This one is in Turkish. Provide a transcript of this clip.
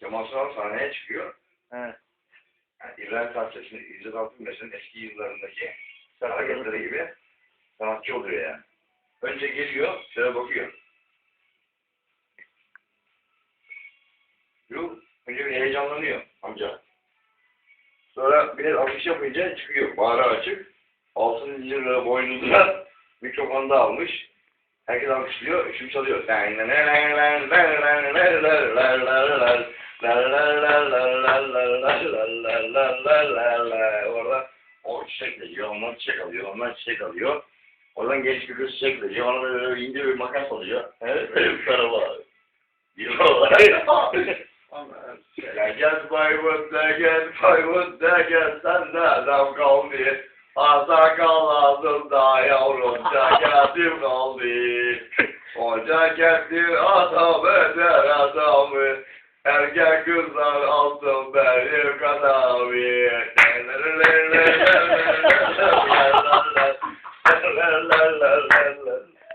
Kemal Sunal sahneye çıkıyor. He. Yani İbrahim Tatlıses'in, İzzet Altınmeş'in eski yıllarındaki hareketleri gibi sanatçı oluyor yani. Önce geliyor, şöyle bakıyor. Yuh, önce bir heyecanlanıyor amca. Sonra bir afiş yapınca çıkıyor, bağrı açık. Altın lira boynunda mikrofonda almış. Herkes alkışlıyor, şimdi çalıyor. Orada o çiçek veriyor, ondan çiçek alıyor, ondan çiçek alıyor. Oradan genç bir kız çiçek veriyor, ona böyle ince bir makas alıyor. Evet, benim karıma. Diyor. Legend Baywood, Legend Baywood, Legend sen de adam kaldı. Asa kal ağzımda yavrum, ceketim kaldı. O ceketin adam eder adamı. Ergen kızlar altın benim kanavi.